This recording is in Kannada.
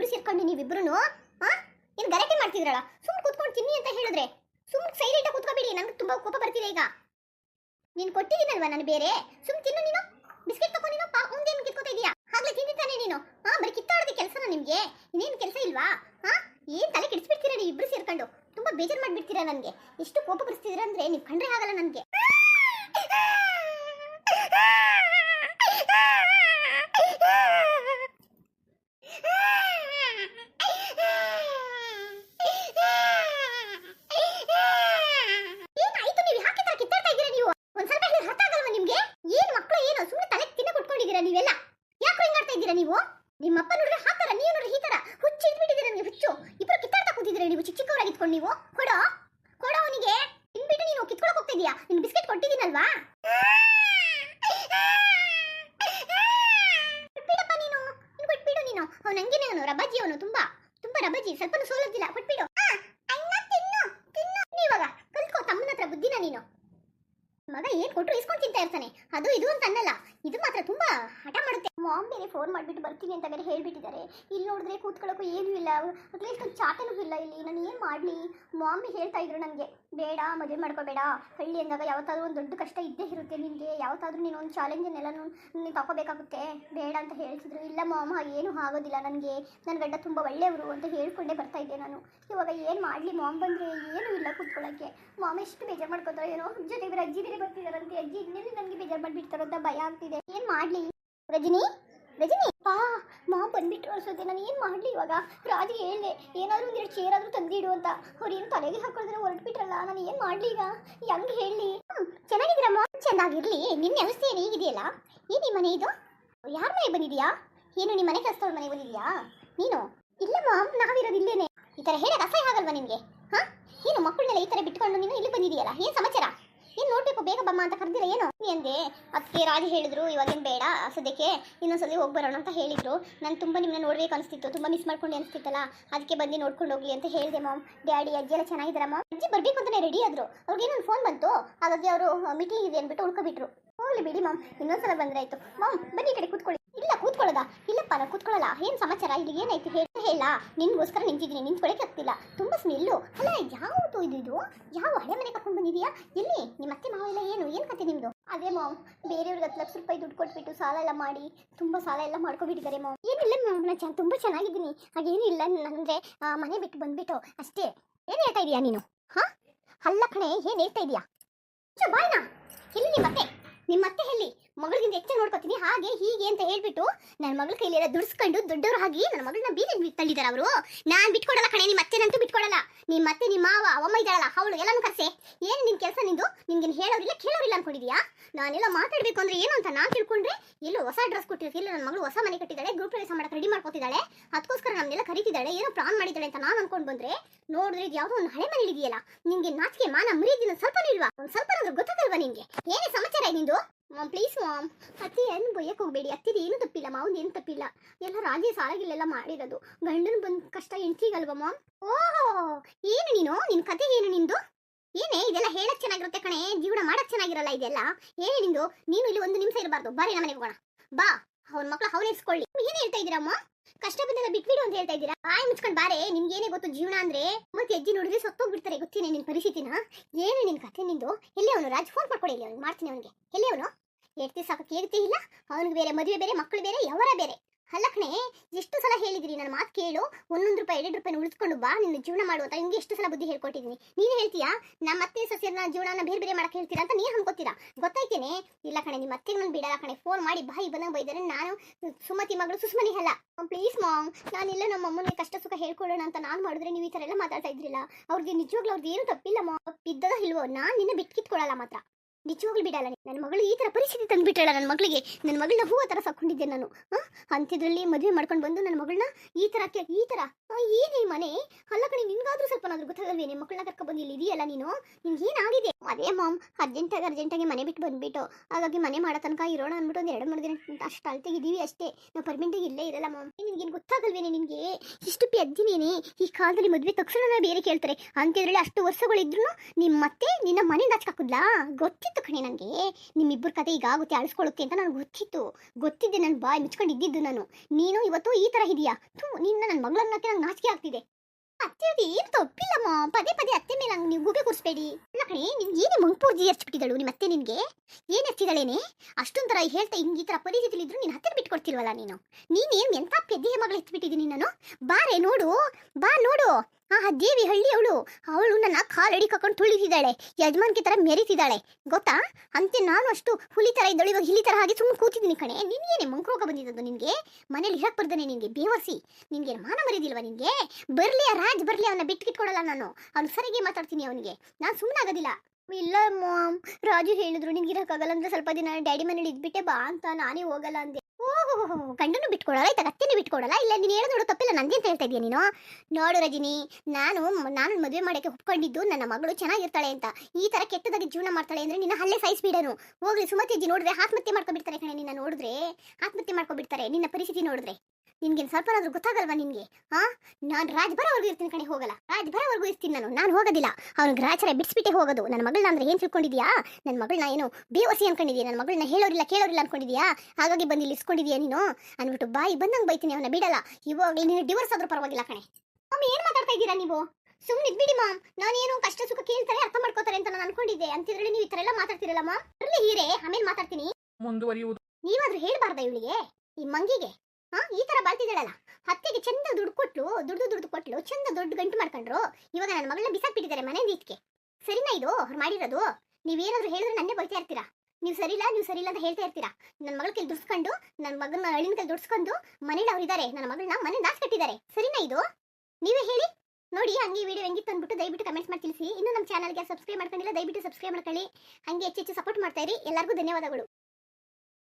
ಇಬ್ರು ಸೇರ್ಕೊಂಡು ನೀವಿಬ್ರು ಹಾ ಏನು ಗಲಾಟೆ ಮಾಡ್ತಿದ್ರಲ್ಲ? ಸುಮ್ಮನೆ ಕೂತ್ಕೊಂಡು ತಿನ್ನಿ ಅಂತ ಹೇಳಿದ್ರೆ. ಸುಮ್ಮನೆ ಸೈಲೆಂಟ್ ಆಗಿ ಕೂತ್ಕೋಬೇಡಿ ನನಗೆ ತುಂಬಾ ಕೋಪ ಬರ್ತಿದೆ ಈಗ. ನೀನು ಕೊಟ್ಟಿದ್ದೀನಲ್ವಾ ನಾನು ಬೇರೆ? ಸುಮ್ಮನೆ ತಿನ್ನು ನೀನು. ಬಿಸ್ಕೆಟ್ ತಗೋ ನೀನು, ಪಾ ಮುಂದೇನು ಕಿತ್ಕೋತಾ ಇದೀಯಾ? ಆಗ್ಲೇ ತಿಂದಿದ್ದಾನೆ ನೀನು. ಹಾ ಬರೀ ಕಿತ್ತಾಡೋದೇ ಕೆಲಸನ ನಿಮ್ಗೆ? ಇನ್ನೇನು ಕೆಲಸ ಇಲ್ವಾ? ಹಾ ಏನ್ ತಲೆ ಕೆಡಿಸ್ಬಿಡ್ತೀರಾ ನೀವು ಇಬ್ರು ಸೇರ್ಕೊಂಡು? ತುಂಬಾ ಬೇಜಾರು ಮಾಡ್ಬಿಡ್ತೀರಾ ನನಗೆ? ಎಷ್ಟು ಕೋಪ ಬರ್ತಿದ್ದೀರಾ ಅಂದ್ರೆ ನೀವು ಕಂಡ್ರೆ ಆಗಲ್ಲ ನನಗೆ ಏನಾಯ್ತು ನೀವು ಯಾಕೆ ತರ ಕಿತ್ತಾಡ್ತಾ ಇದ್ದೀರಾ ನೀವು ಒಂದ್ ಸ್ವಲ್ಪ ಹೇಳಿದ್ರೆ ಅರ್ಥ ಆಗಲ್ವಾ ನಿಮ್ಗೆ ಏನ್ ಮಕ್ಕಳು ಏನು ಸುಮ್ಮನೆ ತಲೆ ತಿನ್ನ ಕೊಟ್ಕೊಂಡಿದ್ದೀರಾ ನೀವೆಲ್ಲ ಯಾಕೆ ಹಿಂಗ್ ಮಾಡ್ತಾ ಇದ್ದೀರಾ ನೀವು ನಿಮ್ಮಪ್ಪ ನೋಡಿದ್ರೆ ಆ ತರ ನೀವು ನೋಡ್ರಿ ಈ ತರ ಹುಚ್ಚು ಇದ್ಬಿಟ್ಟಿದ್ದೀರಾ ನೀವು ಹುಚ್ಚು ಇಬ್ರು ಕಿತ್ತಾಡ್ತಾ ಕೂತಿದ್ದೀರಾ ನೀವು ಇದ್ಕೊಂಡು ನೀವು? ಕೊಡೋ? ಕೊಡೋ ಅವನಿಗೆ? ತಿನ್ಬಿಟ್ಟು ನೀನು ಕಿತ್ಕೊಳಕ್ ಹೋಗ್ತಾ ಇದೀಯಾ ನಿನ್ ಬಿಸ್ಕೆಟ್ ಕೊಟ್ಟಿದ್ದೀನಲ್ವಾ? ಬಿಡಪ್ಪ ನೀನು. ನೀನು ಕೊಟ್ಬಿಡು ನೀನು. ಅವ್ನು ಹಂಗೇನೆ ಅವನು ರಬಾಜಿ ಅವನು ತುಂಬಾ. ತುಂಬಾ ರಬಾಜಿ ಸ್ವಲ್ಪ ಸೋಲೋದಿಲ್ಲ. ಕೊಟ್ಬಿಡು. ಇವಾಗ ಕಲ್ತ್ಕೋ ತಮ್ಮನ ಹತ್ರ ಬುದ್ಧಿನ ನೀನು. ಮಗ ಏನ್ ಕೊಟ್ರು ಇಸ್ಕೊಂಡು ತಿಂತಾ ಇರ್ತಾನೆ. ಅದು ಇದು ಅಂತ ಅನ್ನಲ್ಲ ಇದು ಮಾತ್ರ ತುಂಬಾ ಹಠ ಮಾಡುತ್ತೆ. ಮಾಮ್ ಬೇರೆ ಫೋನ್ ಮಾಡಿಬಿಟ್ಟು ಬರ್ತೀನಿ ಅಂತ ಬೇರೆ ಹೇಳಿಬಿಟ್ಟಿದ್ದಾರೆ. ಇಲ್ಲಿ ನೋಡಿದ್ರೆ ಕೂತ್ಕೊಳ್ಳೋಕ್ಕೂ ಏನೂ ಇಲ್ಲ. ಅಟ್ಲೀಸ್ಟ್ ಒಂದು ಚಾಟನೂ ಇಲ್ಲ ಇಲ್ಲಿ. ನಾನು ಏನು ಮಾಡಲಿ? ಮಾಮಿ ಹೇಳ್ತಾ ಇದ್ರು ನನಗೆ ಬೇಡ, ಮದುವೆ ಮಾಡ್ಕೋಬೇಡ. ಹಳ್ಳಿ ಅಂದಾಗ ಯಾವತ್ತಾದ್ರೂ ಒಂದು ದೊಡ್ಡ ಕಷ್ಟ ಇದ್ದೇ ಇರುತ್ತೆ ನಿಮಗೆ ಯಾವತ್ತಾದ್ರೂ ನೀನು ಒಂದು ಚಾಲೆಂಜನ್ನೆಲ್ಲ ನೀನು ತಗೋಬೇಕಾಗುತ್ತೆ ಬೇಡ ಅಂತ ಹೇಳ್ತಿದ್ರು. ಇಲ್ಲ ಮಾಮ, ಏನೂ ಆಗೋದಿಲ್ಲ ನನಗೆ. ನನ್ನ ಗಂಡ ತುಂಬ ಒಳ್ಳೆಯವರು ಅಂತ ಹೇಳ್ಕೊಂಡೇ ಬರ್ತಾ ಇದ್ದೆ ನಾನು. ಇವಾಗ ಏನು ಮಾಡಲಿ? ಮಾಮ್ ಬಂದರೆ ಏನೂ ಇಲ್ಲ ಕೂತ್ಕೊಳ್ಳೋಕ್ಕೆ. ಮಾಮ ಎಷ್ಟು ಬೇಜಾರು ಮಾಡ್ಕೋತಾರೋ ಏನೋ. ಜೊತೆಗೆ ಅಜ್ಜಿ ಬೇರೆ ಬರ್ತಿದಾರಂತೆ. ಅಜ್ಜಿ ಇನ್ನೆಲ್ಲಿ ನನಗೆ ಬೇಜಾರು ಮಾಡಿಬಿಡ್ತಾರೋ ಅಂತ ಭಯ ಆಗ್ತಿದೆ. ಏನು ಮಾಡಲಿ? ರಜನಿ ರಜನಿ. ಪಾ ಮಾ ಬಂದ್ಬಿಟ್ರು ಅನ್ಸುತ್ತೆ. ನಾನು ಏನು ಮಾಡಲಿ ಇವಾಗ? ರಾಜಿಗೆ ಹೇಳಿದೆ, ಏನಾದರೂ ಒಂದೆರಡು ಚೇರ್ ಆದರೂ ತಂದಿಡು ಅಂತ. ಅವ್ರು ಏನು ತಲೆಗೆ ಹಾಕೊಳ್ದ್ರೆ ಹೊರಟ್ಬಿಟ್ರಲ್ಲ ನಾನು ಏನು ಮಾಡಲಿ ಈಗ? ಹೆಂಗೆ ಹೇಳಿ ಚೆನ್ನಾಗಿದ್ದೀರಮ್ಮ? ಚೆನ್ನಾಗಿರ್ಲಿ. ನಿನ್ನ ವ್ಯವಸ್ಥೆ ಏನು ಹೀಗಿದೆಯಲ್ಲ? ಏನು ಈ ಮನೆ ಇದು? ಯಾರ ಮನೆ ಬಂದಿದ್ಯಾ? ಏನು ನಿಮ್ಮ ಮನೆ ಕಸ್ತವ್ರ ಮನೆ ಬಂದಿದ್ಯಾ? ನೀನು? ಇಲ್ಲ ಮಾಮ್, ನಾವಿರೋದು ಇಲ್ಲೇನೆ. ಈ ಥರ ಹೇಳೋದು ಅಸಹ್ಯ ಆಗಲ್ವಾ ನಿಮಗೆ? ಹಾಂ? ಏನು ಮಕ್ಕಳನ್ನೆಲ್ಲ ಈ ಥರ ಬಿಟ್ಕೊಂಡು ನೀನು ಇಲ್ಲಿ ಬಂದಿದೆಯಲ್ಲ ಏನು ಸಮಾಚಾರ? ನೋಡ್ಬೇಕು, ಬೇಗ ಬಮ್ಮ ಅಂತ ಕರೆದಿಲ್ಲ, ಏನು? ಅಂದೆ ಅದಕ್ಕೆ ರಾಜ ಹೇಳಿದ್ರು, ಇವಾಗೇನು ಬೇಡ, ಸದ್ಯಕ್ಕೆ ಇನ್ನೊಂದ್ಸಲಿ ಹೋಗಿ ಬರೋಣ ಅಂತ ಹೇಳಿದ್ರು. ನಾನು ತುಂಬ ನಿಮ್ಮನ್ನ ನೋಡ್ಬೇಕು ಅನಿಸ್ತಿತ್ತು, ತುಂಬ ಮಿಸ್ ಮಾಡ್ಕೊಂಡು ಅನಿಸ್ತಿತ್ತಲ್ಲ? ಅದಕ್ಕೆ ಬಂದು ನೋಡ್ಕೊಂಡು ಹೋಗ್ಲಿ ಅಂತ ಹೇಳಿದೆ ಮಾಮ್. ಡ್ಯಾಡಿ, ಅಜ್ಜಿ ಎಲ್ಲ ಚೆನ್ನಾಗಿದ್ದಾರೆ ಮಾಮ್? ಅಜ್ಜಿ ಬರಬೇಕು ಅಂತಾನೆ ರೆಡಿ ಆದ್ರು. ಅವ್ರಿಗೆ ಒಂದು ಫೋನ್ ಬಂತು. ಹಾಗಾಗಿ ಅವರು ಮೀಟಿಂಗ್ ಇದೆ ಅಂದ್ಬಿಟ್ಟು ಉಳ್ಕೊಬಿಟ್ರು. ಹೋಗ್ಲಿ ಬಿಡಿ ಮಾಮ್, ಇನ್ನೊಂದ್ಸಲ ಬಂದ್ರಾಯ್ತು ಮಾಮ್, ಬನ್ನಿ ಕಡೆ ಕೂತ್ಕೊಳ್ಳಿ. ಇಲ್ಲ, ಕೂತ್ಕೊಳ್ಳೋದಾ? ಇಲ್ಲಪ್ಪ, ನಾನು ಕೂತ್ಕೊಳ್ಳಲ್ಲ. ಏನು ಸಮಾಚಾರ? ಇಲ್ಲಿ ಏನಾಯ್ತು ಹೇಳ. ಹೇಳ ನಿನ್ಗೋಸ್ಕರ ನಿಂತಿದ್ದೀನಿ. ನಿಂತ್ಕೊಳಕ್ಕೆ ಆಗ್ತಿಲ್ಲ ತುಂಬ ಸ್ಮೆಲ್ಲು. ಅಲ್ಲ ಯಾವುದು ಇದು ಇದು? ಯಾವ ಹಳೆ ಮನೆ ಕರ್ಕೊಂಡು ಬಂದಿದೆಯಾ? ಎಲ್ಲಿ? ನಿಮ್ಮ ಅತ್ತೆ ಮಾವ ಎಲ್ಲ ಏನು? ಏನು ಕತೆ ನಿಮ್ಮದು ಅದೇ ಮಾಮ್ ಬೇರೆಯವ್ರಿಗೆ ಹತ್ತು ಲಕ್ಷ ರೂಪಾಯಿ ದುಡ್ಡು ಕೊಟ್ಬಿಟ್ಟು ಸಾಲ ಎಲ್ಲ ಮಾಡಿ, ತುಂಬ ಸಾಲ ಎಲ್ಲ ಮಾಡ್ಕೊಬಿಟ್ಟಿದ್ದಾರೆ ಮಾಮ್ ಏನಿಲ್ಲ ಮ್ಯಾಮ್ ನಾನು ಚೆನ್ನ ತುಂಬ ಚೆನ್ನಾಗಿದ್ದೀನಿ. ಹಾಗೇನು ಇಲ್ಲ ಮನೆ ಬಿಟ್ಟು ಬಂದ್ಬಿಟ್ಟು ಅಷ್ಟೇ. ಏನು ಹೇಳ್ತಾ ಇದೀಯಾ ನೀನು? ಹಾ? ಅಲ್ಲ ಕಣೆ, ಏನು ಹೇಳ್ತಾ ಇದೀಯಾ? ಬಾಯ್ನಾ! ಎಲ್ಲಿ ನಿಮ್ಮ ಅತ್ತೆ ನಿಮ್ಮ ಅತ್ತೆ ಎಲ್ಲಿ? ಮಗಳಿಗಿಂತ ಹೆಚ್ಚು ನೋಡ್ಕೊತೀನಿ. ಹಾಗೆ ಹೀಗೆ ಅಂತ ಹೇಳ್ಬಿಟ್ಟು ನನ್ನ ಮಗಳ ಕೈಲೆಲ್ಲ ದುಡ್ಸ್ಕೊಂಡು ದೊಡ್ಡವರು ಹಾಗೆ ನನ್ನ ಮಗಳನ್ನ ಬೀದಿಗೆ ತಳ್ಳಿದಾರ ಅವರು. ನಾನು ಬಿಟ್ಕೊಡಲ್ಲ ಕಣೆ ನಿಮ್ಮ ಅತ್ತೆನಂತೂ ಬಿಟ್ಕೊಡಲ್ಲ. ನಿಮ್ಮ ಮತ್ತೆ ನಿಮ್ಮ ಮಾವ, ಅವಮ್ಮ ಇದ್ದಾಳಲ್ಲ ಅವಳು ಎಲ್ಲಾನು ಕರೆಸೆ. ಏನು ನಿನ್ ಕೆಲಸ ನಿಂದು? ನಿನ್ಗೆ ಹೇಳೋರಿಲ್ಲ, ಕೇಳೋರಿಲ್ಲ ಅನ್ಕೊಂಡಿದ್ಯಾ? ನಾನೆಲ್ಲ ಮಾತಾಡ್ಬೇಕು ಅಂದ್ರೆ ಏನು ಅಂತ ನಾನು ತಿಳ್ಕೊಂಡ್ರೆ ಎಲ್ಲೋ ಹೊಸ ಡ್ರೆಸ್ ಕೊಟ್ಟಿರ್ತಿಲ್ಲ ನನ್ನ ಮಗಳು ಹೊಸ ಮನೆ ಕಟ್ಟಿದ್ದಾಳೆ ಗ್ರೂಪ್ ಪ್ರವೇಶ ಮಾಡಕ್ಕೆ ರೆಡಿ ಮಾಡ್ಕೊತಿದ್ದಾಳೆ, ಅದಕ್ಕೋಸ್ಕರ ನಮ್ಮನ್ನೆಲ್ಲ ಕರೀತಿದ್ದಾಳೆ, ಏನೋ ಪ್ಲಾನ್ ಮಾಡಿದ್ದಾಳೆ ಅಂತ ನಾನು ಅನ್ಕೊಂಡು ಬಂದ್ರೆ ನೋಡಿದ್ರೆ ಯಾವುದೋ ಒಂದು ಹಳೆ ಮನೆ ಇದೆಯಲ್ಲ ನಿನ್ಗೆ ನಾಚಿಕೆ, ಮಾನ, ಮರ್ಯಾದಿನ ಸ್ವಲ್ಪನೂ ಇಲ್ವಾ? ಒಂದು ಸ್ವಲ್ಪ ಗೊತ್ತಾಗಲ್ವಾ ನಿನ್ಗೆ ಏನೇ ಸಮಾಚಾರ ನಿಂದು? ಮಾಮ್ ಪ್ಲೀಸ್ ಮಾಮ್ ಅತ್ತೆ ಏನು ಬೈಯಕ್ಕೆ ಹೋಗ್ಬೇಡಿ. ಅತ್ತಿದ ಏನು ತಪ್ಪಿಲ್ಲ, ಮಾವನ್ ಏನು ತಪ್ಪಿಲ್ಲ. ಎಲ್ಲ ರಾಜಿ ಸಾಲಾಗಿಲ್ಲೆಲ್ಲ ಮಾಡಿರೋದು. ಗಂಡನ ಬಂದ ಕಷ್ಟ ಎಂಟಿಗಲ್ವಾ ಮಾಮ್ ಓಹೋ! ಏನು ನೀನು? ನಿನ್ ಕತೆ ಏನು ನಿಂದು? ಏನೇ, ಇದೆಲ್ಲ ಹೇಳಕ್ ಚೆನ್ನಾಗಿರುತ್ತೆ ಕಣೆ. ಜೀವನ ಮಾಡಕ್ ಚೆನ್ನಾಗಿರಲ್ಲ ಇದೆಲ್ಲ. ಏನೇ ನಿಂದು. ನೀನು ಇಲ್ಲಿ ಒಂದು ನಿಮಿಷ ಇರಬಾರ್ದು. ಬಾರಿ ನಮ್ಮ ಹೋಗೋಣ. ಬಾ. ಅವನ ಮಕ್ಳು ಅವನೇ ಇಸ್ಕೊಳ್ಳಿ ಏನ್ ಹೇಳ್ತಾ ಇದ್ದೀರಮ್ಮ ಕಷ್ಟ ಬಂದೆಲ್ಲ ಬಿಟ್ಬಿಡು ಅಂತ ಹೇಳ್ತಾ ಇದ್ದೀರಾ? ಬಾಯಿ ಮುಚ್ಕೊಂಡು ಬಾರೆ, ನಿಮ್ಗೆ ಏನೇ ಗೊತ್ತು ಜೀವನ ಅಂದ್ರೆ? ಮತ್ತೆ ಅಜ್ಜಿ ನೋಡಿದ್ರೆ ಸತ್ತೋಗ್ಬಿಡ್ತಾರೆ, ಗೊತ್ತೇನೆ ನಿನ್ ಪರಿಸ್ಥಿತಿನ? ಏನು ನಿನ್ ಕತೆ ನಿಂದು? ಎಲ್ಲಿ ಅವನು ರಾಜ್? ಫೋನ್ ಮಾಡ್ಕೊಡಿ ಇಲ್ಲಿ ಅವ್ನಿಗೆ, ಮಾಡ್ತೀನಿ ಅವನಿಗೆ. ಎಲ್ಲಿ ಅವನು? ಎಡ್ತಿ ಸಾಕು ಕೇಳ್ತಿ ಇಲ್ಲ. ಅವನಿಗೆ ಬೇರೆ, ಮದುವೆ ಬೇರೆ, ಮಕ್ಕಳು ಬೇರೆ ಯವರ ಬೇರೆ. ಅಲ್ಲಕ್ಕಣೆ ಎಷ್ಟು ಸಲ ಹೇಳಿದಿರಿ ನನ್ನ ಮಾತು ಕೇಳು, ಒಂದೊಂದು ರೂಪಾಯಿ, ಎರಡು ರೂಪಾಯಿ ಉಳಿಸ್ಕೊಂಡು ಬಾ, ನಿನ್ನ ಜೀವನ ಮಾಡು ಅಂತ ನಿಮಗೆ ಎಷ್ಟು ಸಲ ಬುದ್ಧಿ ಹೇಳ್ಕೊಟ್ಟಿದ್ದೀನಿ. ನೀನು ಹೇಳ್ತೀಯಾ ನಮ್ಮ ಅತ್ತೆ ಸಸ್ಯರನ್ನ ಜೀವನನ ಬೇರೆ ಬೇರೆ ಮಾಡಕ್ಕೆ ಹೇಳ್ತೀರಾ ಅಂತ ನೀನು ಅನ್ಕೋತೀರಾ ಗೊತ್ತಾಯ್ತೇನೆ? ಇಲ್ಲ ಕಣೆ, ನಿಮ್ಮ ಅತ್ತೆಗೆ ನಾನು ಬಿಡಲ್ಲ ಕಣೆ ಫೋನ್ ಮಾಡಿ ಬಾಯಿ ಬಂದಂಗೆ ಬೈದರೆ, ನಾನು ಸುಮತಿ ಮಗಳು ಸುಸ್ಮನಿ ಅಲ್ಲ. ಪ್ಲೀಸ್ ಮಾಮ್ ನಾನಿಲ್ಲ ನಮ್ಮ ಅಮ್ಮನಿಗೆ ಕಷ್ಟ ಸುಖ ಹೇಳ್ಕೊಳ್ಳೋಣ ಅಂತ ನಾನು ಮಾಡಿದ್ರೆ ನೀವು ಈ ಥರ ಎಲ್ಲ ಮಾತಾಡ್ತಾ ಇದ್ರಿಲ್ಲ. ಅವ್ರಿಗೆ ನಿಜವಾಗ್ಲೂ ಅವ್ರದ್ದು ಏನು ತಪ್ಪಿಲ್ಲ ಮಾ ಇದ್ದದ ಇಲ್ವೋ, ನಾನು ನಿನ್ನ ಬಿಟ್ಕಿತ್ಕೊಳ್ಳಲ್ಲ ಮಾತ್ರ. ನಿಜವಾಗ್ಲೂ ಬಿಡಲ್ಲ ನನ್ನ ಮಗಳು ಈ ಥರ ಪರಿಸ್ಥಿತಿ ತಂದುಬಿಟ್ಟಳ ನನ್ನ ಮಗಳಿಗೆ. ನನ್ನ ಮಗಳನ್ನ ಹೂವು ಥರ ಸಾಕೊಂಡಿದ್ದೆ ನಾನು. ಅಂಥದ್ರಲ್ಲಿ ಮದುವೆ ಮಾಡ್ಕೊಂಡು ಬಂದು ನನ್ನ ಮಗಳನ್ನ ಈ ಥರ ಈ ಥರ ಏನೇ ಮನೆ. ಸ್ವಲ್ಪ ಗೊತ್ತಾಗಲ್ವೇ? ನಿಮ್ಮ ಮಕ್ಕಳನ್ನ ಕರ್ಕೊಂಡು ಬಂದು ಇಲ್ಲಿ ಇದೆಯಲ್ಲ ನೀನು? ನಿನ್ಗೆ ಏನಾಗಿದೆ? ಅದೇ ಮಾಮ್ ಅರ್ಜೆಂಟಾಗಿ ಅರ್ಜೆಂಟಾಗಿ ಮನೆ ಬಿಟ್ಟು ಬಂದ್ಬಿಟ್ಟು, ಹಾಗಾಗಿ ಮನೆ ಮಾಡೋ ತನಕ ಇರೋಣ ಅಂದ್ಬಿಟ್ಟು ಒಂದು ಎರಡು ಮೂರು ದಿನ ಅಷ್ಟು ಅಳ್ತೆಗಿದ್ದೀವಿ ಅಷ್ಟೇ. ನಾವು ಪರ್ಮನೆಂಟಾಗಿ ಇಲ್ಲೇ ಇರಲ್ಲ ಮಾಮ್. ನಿನ್ಗೇನು ಗೊತ್ತಾಗಲ್ವೇನೆ ನಿನಗೆ? ಇಷ್ಟು ಪಿ ಅದ್ದಿನೇನೆ ಈ ಕಾಲದಲ್ಲಿ ಮದುವೆ ತಕ್ಷಣ ಬೇರೆ ಕೇಳ್ತಾರೆ. ಅಂತಿದ್ರಲ್ಲಿ ಅಷ್ಟು ವರ್ಷಗಳಿದ್ರು ನಿಮ್ಮ ಮತ್ತೆ ನಿನ್ನ ಮನೆಯಿಂದ ಹಚ್ಕಾಕುದ್ಲಾ ಗೊತ್ತಿತ್ತು ಕಣೆ ನನಗೆ. ನಿಮ್ಮಿಬ್ಬರ ಕತೆ ಈಗ ಆಗುತ್ತೆ, ಅಳಿಸ್ಕೊಳ್ಳುತ್ತೆ ಅಂತ ನನಗೆ ಗೊತ್ತಿತ್ತು. ಗೊತ್ತಿದ್ದೆ ನಾನು ಬಾಯ್ ಮುಚ್ಕೊಂಡು ಇದ್ದಿದ್ದು ನಾನು. ನೀನು ಇವತ್ತು ಈ ಥರ ಇದೆಯಾ? ಥೂ, ನಿನ್ನ ನನ್ನ ಮಗಳನ್ನಕ್ಕೆ ನಂಗೆ ನಾಚಿಕೆ ಆಗ್ತಿದೆ. ಅತ್ತೆ ಅದು ಏನು ತಪ್ಪಿಲ್ಲಮ್ಮ. ಪದೇ ಪದೇ ಅತ್ತೆ ಮೇಲೆ ಹಂಗೆ ನೀವು ಗೂಬೆ ಕೂರಿಸ್ಬೇಡಿ. ಇಲ್ಲ ಕಣೆ ನಿನ್ಗೆ ಏನೇ ಮಂಗ್ಪೂರ್ಜಿ ಎರ್ಚ್ಬಿಟ್ಟಿದಳು ನಿಮ್ಮ ಅತ್ತೆ ನಿನಗೆ? ಏನು ಹಚ್ಚಿದಳೇನೆ ಅಷ್ಟೊಂದು ಥರ ಹೇಳ್ತಾ ಹಿಂಗೆ ಈ ಥರ ಪರಿಸ್ಥಿತಿಲಿದ್ರು ನೀನು ಹತ್ತಿರ ಬಿಟ್ಕೊಡ್ತಿಲ್ವಲ್ಲ ನೀನು? ನೀನೇನು ಎಂಥ ಪೆದ್ದಿಗೆ ಮಗಳು ಹಚ್ಚಿಬಿಟ್ಟಿದ್ದೀನಿ ನಾನು? ಬಾರೆ, ನೋಡು. ಬಾ, ನೋಡು. ಆ ದೇವಿ ಹಳ್ಳಿ ಅವಳು ಅವಳು ನನ್ನ ಕಾಲಡಿ ಕಕೊಂಡು ತುಳಿತಿದ್ದಾಳೆ ಯಜಮಾನ್ಗೆ ಥರ ಮೆರಿತಿದ್ದಾಳೆ. ಗೊತ್ತಾ? ಅಂತೆ ನಾನು ಅಷ್ಟು ಹುಲಿ ಥರ ಇದ್ದಳು, ಇವಾಗ ಹಿಲಿ ತರ ಹಾಗೆ ಸುಮ್ಮನೆ ಕೂತಿದ್ದೀನಿ ಕಣೆ. ನಿನಗೇನೆ ಮಂಕ್ರೋಗ ಬಂದಿದ್ದು ನಿನಗೆ? ಮನೇಲಿ ಇರಕ್ಕೆ ಬರ್ದಾನೆ ನಿನಗೆ? ಬೇವರ್ಸಿ. ನಿನಗೆ ಮಾನ ಮರಿದಿಲ್ವಾ ನಿನಗೆ? ಬರ್ಲಿ ಆ ರಾಜ್, ಬರ್ಲಿ ಅವನ್ನ ಬಿಟ್ಕಿಟ್ಕೊಡಲ್ಲ ನಾನು. ಅವ್ನು ಸರಿಗೆ ಮಾತಾಡ್ತೀನಿ ಅವನಿಗೆ. ನಾನು ಸುಮ್ಮನೆ ಆಗೋದಿಲ್ಲ. ಇಲ್ಲ ಮಾಮ್, ರಾಜು ಹೇಳಿದ್ರು, ನಿನ್ಗೆ ಇರೋಕ್ಕಾಗಲ್ಲ ಅಂದ್ರೆ ಸ್ವಲ್ಪ ದಿನ ಡ್ಯಾಡಿ ಮನೇಲಿ ಇದ್ಬಿಟ್ಟೆ ಬಾ ಅಂತ ನಾನೇ ಹೋಗಲ್ಲ ಅಂದೆ. ಓಹೋ ಗಂಡನು ಬಿಟ್ಕೊಡಲ್ಲ ಆಯ್ತಾ ಅತ್ತೆನೂ ಬಿಟ್ಕೊಡಲ್ಲ? ಇಲ್ಲ, ನೀನು ಹೇಳೋದು ನೋಡು, ತಪ್ಪಿಲ್ಲ ನಂದಿ ಅಂತ ಹೇಳ್ತಾ ಇದೀಯ ನೀನು? ನೋಡು ರಜಿನಿ, ನಾನು ನಾನು ಮದುವೆ ಮಾಡೋಕ್ಕೆ ಒಪ್ಕೊಂಡಿದ್ದು ನನ್ನ ಮಗಳು ಚೆನ್ನಾಗಿರ್ತಾಳೆ ಅಂತ. ಈ ತರ ಕೆಟ್ಟದಾಗಿ ಜೀವನ ಮಾಡ್ತಾಳೆ ಅಂದ್ರೆ ನಿನ್ನ ಹಲ್ಲೆ ಸಾಯಿಸ್ಬಿಡನು ಹೋಗ್ಲಿ, ಸುಮತಿ ಅಜ್ಜಿ ನೋಡಿದ್ರೆ ಆತ್ಮಹತ್ಯೆ ಮಾಡ್ಕೊಬಿಡ್ತಾರೆ ಕಣೆ ನಿನ್ನ ನೋಡಿದ್ರೆ. ಆತ್ಮಹತ್ಯೆ ಮಾಡ್ಕೊಬಿಡ್ತಾರೆ, ನಿನ್ನ ಪರಿಸ್ಥಿತಿ ನೋಡಿದ್ರೆ. ನಿನ್ಗೆ ಸ್ವಲ್ಪನಾದ್ರೂ ಗೊತ್ತಾಗಲ್ವಾ ನಿನ್ಗೆ? ಹಾ ನಾನು ರಾಜ್ ಬರೋವರೆಗೂ ಇರ್ತೀನಿ ಕಣೆ ಹೋಗಲ್ಲ. ರಾಜ್ ಬರೋವರೆಗೂ ಇರ್ತೀನಿ ನಾನು. ನಾನು ಹೋಗೋದಿಲ್ಲ. ಅವ್ನು ರಾಜರ ಬಿಡಿಸ್ಬಿಟ್ಟೆ ಹೋಗೋದು. ನನ್ನ ಮಗಳನ್ನ ಅಂದ್ರೆ ಏನು ತಿಳ್ಕೊಂಡಿದ್ಯಾ? ನನ್ನ ಮಗಳನ್ನ ಏನು ಬೇವಸಿ ಅನ್ಕೊಂಡಿದ್ಯಾ? ನನ್ನ ಮಗಳನ್ನ ಹೇಳೋರಿಲ್ಲ ಕೇಳೋರಿಲ್ಲ ಅನ್ಕೊಂಡಿದ್ಯಾ? ಹಾಗಾಗಿ ಬಂದು ಇಲ್ಲಿ ಇಸ್ಕೊಂಡಿದ್ಯಾ ನೀನು? ಅಂದ್ಬಿಟ್ಟು ಬಾಯಿ ಬಂದಂಗೆ ಬೈತೀನಿ ಅವನ ಬಿಡಲ್ಲ. ಇವಾಗ ನೀನು ಡಿವೋರ್ಸ್ ಆದ್ರೂ ಪರವಾಗಿಲ್ಲ ಕಣೆ. ಅಮ್ಮ ಏನು ಮಾತಾಡ್ತಾ ಇದ್ದೀರಾ ನೀವು? ಸುಮ್ಮನೆ ಬಿಡಿ ಮಾಮ್. ನಾನೇನು ಕಷ್ಟ ಸುಖ ಕೇಳ್ತಾರೆ ಅರ್ಥ ಮಾಡ್ಕೋತಾರೆ ಅಂತ ನಾನು ಅನ್ಕೊಂಡಿದ್ದೆ. ಅಂತಿದ್ರೆ ನೀವು ಈ ಥರ ಎಲ್ಲ ಮಾತಾಡ್ತಿರಲ್ಲ ಮಾಮ್. ಇರ್ಲಿ ಹೀರೆ ಆಮೇಲೆ ಮಾತಾಡ್ತೀನಿ. ಮುಂದುವರಿಯುವುದು. ನೀವಾದ್ರೂ ಹೇಳ್ಬಾರ್ದ ಇವಳಿಗೆ? ಈ ಮಂಗಿಗೆ? ಹಾ, ಈ ತರ ಬಾಳ್ತಿದ್ದಾಳಲ್ಲ ಹತ್ತೆಗೆ ಚಂದ ದುಡ್ಡು ಕೊಟ್ಲು, ದುಡ್ದು ದುಡ್ದು ಕೊಟ್ಲು, ಚಂದ ದೊಡ್ಡ ಗಂಟು ಮಾಡ್ಕೊಂಡ್ರು. ಇವಾಗ ನನ್ನ ಮಗಳನ್ನ ಬಿಸಾಕ್ಬಿಟ್ಟಿದ್ದಾರೆ ಮನೆ ಇದಕ್ಕೆ ಸರಿನಾ ಇದು? ಅವ್ರು ಮಾಡಿರೋದು? ನೀವೇನಾದ್ರೂ ಹೇಳಿದ್ರೆ ನನ್ನೇ ಬೈತಾ ಇರ್ತೀರಾ? ನೀವು ಸರಿಲ್ಲ ನೀವು ಸರಿಲ್ಲ ಅಂತ ಹೇಳ್ತಾ ಇರ್ತೀರಾ? ನನ್ನ ಮಗಳ ಕೈ ದುಡ್ಸ್ಕೊಂಡು ನನ್ನ ಮಗನ ಅಳಿನ ಕೈ ದುಡ್ಸ್ಕೊಂಡು ಮನೇಲಿ ಅವ್ರು ಇದ್ದಾರೆ ನನ್ನ ಮಗಳನ್ನ ಮನೆ ದಾಸ್ ಕಟ್ಟಿದ್ದಾರೆ. ಸರಿನಾ ಇದು? ನೀವೇ ಹೇಳಿ. ನೋಡಿ, ಹಂಗೆ ವಿಡಿಯೋ ಹೆಂಗಿತ್ತು ಅಂದ್ಬಿಟ್ಟು ದಯವಿಟ್ಟು ಕಮೆಂಟ್ಸ್ ಮಾಡಿ ತಿಳಿಸಿ. ಇನ್ನೂ ನಮ್ಮ ಚಾನಲ್ಗೆ ಸಬ್ಸ್ಕ್ರೈಬ್ ಮಾಡ್ಕೊಂಡಿಲ್ಲ, ದಯವಿಟ್ಟು ಸಬ್ಸ್ಕ್ರೈಬ್ ಮಾಡ್ಕೊಳ್ಳಿ. ಹಂಗೆ ಹೆಚ್ಚು ಹೆಚ್ಚು ಸಪೋರ್ಟ್ ಮಾಡ್ತಾ ಇರಿ. ಎಲ್ಲರಿಗೂ ಧನ್ಯವಾದಗಳು.